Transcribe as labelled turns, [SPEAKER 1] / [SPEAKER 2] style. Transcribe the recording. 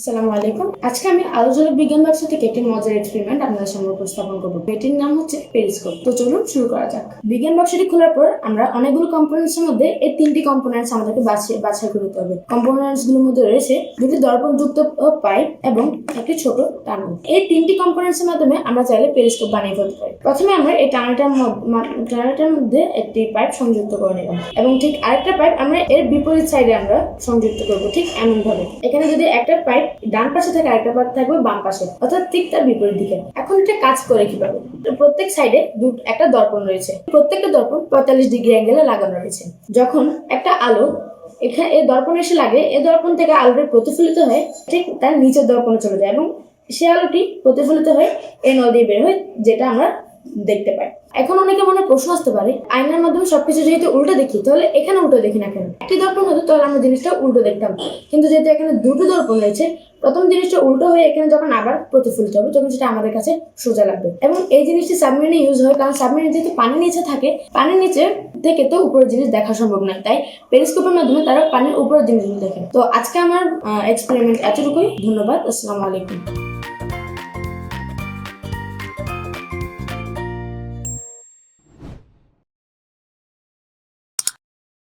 [SPEAKER 1] আসসালামু আলাইকুম। আজকে আমি আলোচনা বিজ্ঞান ব্যবসা থেকে একটি মজার এক্সপেরিমেন্ট আপনাদের সামনে উপস্থাপন করব। এটির নাম হচ্ছে পেরিস্কোপ তো চলুন শুরু করা যাক। বিজ্ঞান বাক্সটি খোলার পর আমরা অনেকগুলো কম্পোনেন্টস এর মধ্যে এই তিনটি কম্পোনেন্টস আমাদেরকে বাছাই বাছাই করে নিতে হবে। কম্পোনেন্টসগুলোর মধ্যে রয়েছে দুটি দর্পণযুক্ত পাইপ এবং একটি ছোট টানেল। এই তিনটি কম্পোনেন্টস এর মাধ্যমে আমরা চাইলে পেরিস্কোপ বানিয়ে ফেলতে পারি। প্রথমে আমরা এই টানেলটার টানেলটার মধ্যে একটি পাইপ সংযুক্ত করে নিলাম এবং ঠিক আরেকটা পাইপ আমরা এর বিপরীত সাইডে আমরা সংযুক্ত করব ঠিক এমন ভাবে এখানে যদি একটা পাইপ ডান পাশে থাকে আরেকটা পাইপ থাকবে বাম পাশে, অর্থাৎ ঠিক তার বিপরীত দিকে। এখন এটা কাজ করে কীভাবে? প্রত্যেক সাইডে একটা দর্পণ রয়েছে। প্রত্যেকটা দর্পণ পঁয়তাল্লিশ ডিগ্রি অ্যাঙ্গেলে লাগানো রয়েছে। যখন একটা আলো এখানে এই দর্পণ এসে লাগে এই দর্পণ থেকে আলোটি প্রতিফলিত হয়ে ঠিক তার নিচের দর্পণে চলে যায় এবং সে আলোটি প্রতিফলিত হয়ে এই নল দিয়ে বের হয়, যেটা আমরা দেখতে পাই এখন অনেকে মনে প্রশ্ন আসতে পারে। আয়নার মাধ্যমে সবকিছু যেহেতু উল্টো দেখি, তাহলে এখানে উল্টো দেখি না কেন? একটি দর্পণ হতো, তাহলে আমরা জিনিসটা উল্টো দেখতাম। কিন্তু যেহেতু এখানে দুটো দর্পণ রয়েছে, প্রথম জিনিসটা উল্টো হয়ে এখানে যখন আবার প্রতিফলিত হবে, তখন সেটা আমাদের কাছে সোজা লাগবে। এবং এই জিনিসটি সাবমেরিনে ইউজ হয়, কারণ সাবমেরিনে যেহেতু পানির নিচে থাকে, পানির নিচে থেকে তো উপরের জিনিস দেখা সম্ভব নয়। তাই পেরিস্কোপের মাধ্যমে তারা পানির উপরের জিনিসগুলো দেখে। তো আজকে আমার এক্সপেরিমেন্ট এতটুকুই। ধন্যবাদ, আসসালামু আলাইকুম।